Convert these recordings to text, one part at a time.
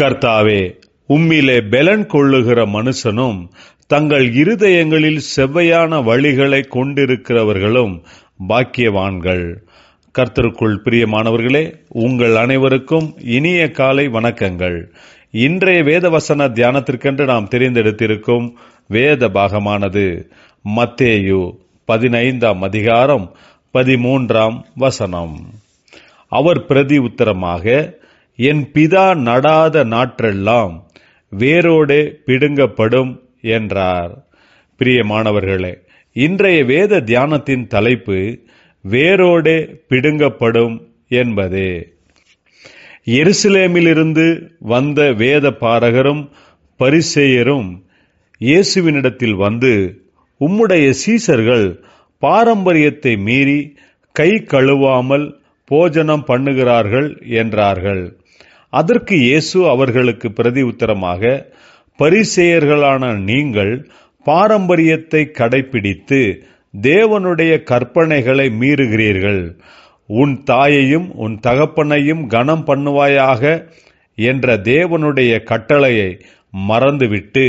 கர்த்தாவே உம்மிலே பெலன் கொள்ளுகிற மனுஷனும் தங்கள் இருதயங்களில் செவ்வையான வழிகளை கொண்டிருக்கிறவர்களும் பாக்கியவான்கள். கர்த்தருக்குள் பிரியமானவர்களே உங்கள் அனைவருக்கும் இனிய காலை வணக்கங்கள். இன்றைய வேதவசன தியானத்திற்கென்று நாம் தெரிந்தெடுத்திருக்கும் வேத பாகமானது மத்தேயு பதினைந்தாம் அதிகாரம் பதிமூன்றாம் வசனம். அவர் பிரதி உத்தரமாக என் பிதா நடாத நாற்றெல்லாம் வேரோடு பிடுங்கப்படும் என்றார். பிரியமானவர்களே இன்றைய வேத தியானத்தின் தலைப்பு வேரோடு பிடுங்கப்படும் என்பதே. எருசலேமிலிருந்து வந்த வேத பாரகரும் பரிசேயரும் இயேசுவினிடத்தில் வந்து உம்முடைய சீசர்கள் பாரம்பரியத்தை மீறி கை கழுவாமல் போஜனம் பண்ணுகிறார்கள் என்றார்கள். அதற்கு இயேசு அவர்களுக்கு பிரதி உத்தரமாக பரிசேயர்களான நீங்கள் பாரம்பரியத்தை கடைபிடித்து தேவனுடைய கற்பனைகளை மீறுகிறீர்கள். உன் தாயையும் உன் தகப்பனையும் கனம் பண்ணுவாயாக என்ற தேவனுடைய கட்டளையை மறந்துவிட்டு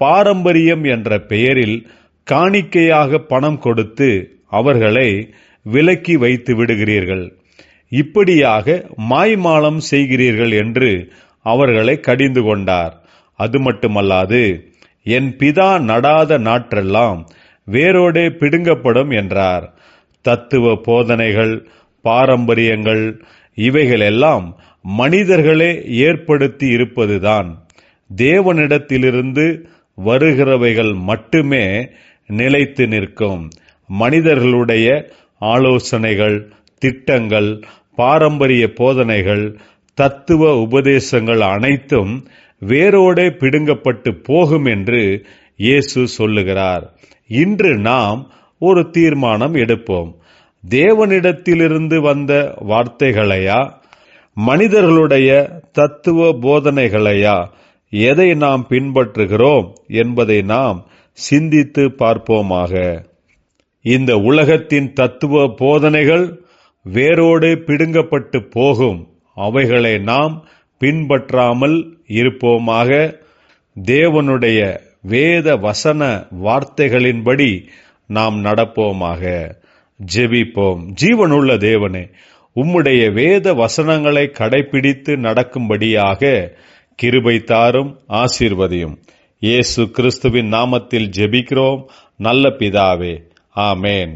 பாரம்பரியம் என்ற பெயரில் காணிக்கையாக பணம் கொடுத்து அவர்களை விலக்கி வைத்து விடுகிறீர்கள். இப்படியாக மாய்மாலம் செய்கிறீர்கள் என்று அவர்களை கடிந்து கொண்டார். அது மட்டுமல்லாது என் பிதா நடாத நாற்றெல்லாம் வேரோடே பிடுங்கப்படும் என்றார். தத்துவ போதனைகள் பாரம்பரியங்கள் இவைகளெல்லாம் மனிதர்களே ஏற்படுத்தி இருப்பதுதான். தேவனிடத்திலிருந்து வருகிறவைகள் மட்டுமே நிலைத்து நிற்கும். மனிதர்களுடைய ஆலோசனைகள் திட்டங்கள் பாரம்பரிய போதனைகள் தத்துவ உபதேசங்கள் அனைத்தும் வேரோடே பிடுங்கப்பட்டு போகும் என்று இயேசு சொல்லுகிறார். இன்று நாம் ஒரு தீர்மானம் எடுப்போம். தேவனிடத்திலிருந்து வந்த வார்த்தைகளையா? மனிதர்களுடைய தத்துவ போதனைகளையா? எதை நாம் பின்பற்றுகிறோம் என்பதை நாம் சிந்தித்து பார்ப்போமாக. இந்த உலகத்தின் தத்துவ போதனைகள் வேரோடு பிடுங்கப்பட்டு போகும். அவைகளை நாம் பின்பற்றாமல் இருப்போமாக. தேவனுடைய வேத வசன வார்த்தைகளின்படி நாம் நடப்போமாக. ஜெபிப்போம். ஜீவனுள்ள தேவனே உம்முடைய வேத வசனங்களை கடைபிடித்து நடக்கும்படியாக கிருபை தாரும் ஆசீர்வதியும். இயேசு கிறிஸ்துவின் நாமத்தில் ஜெபிக்கிறோம். நல்ல பிதாவே. ஆமேன்.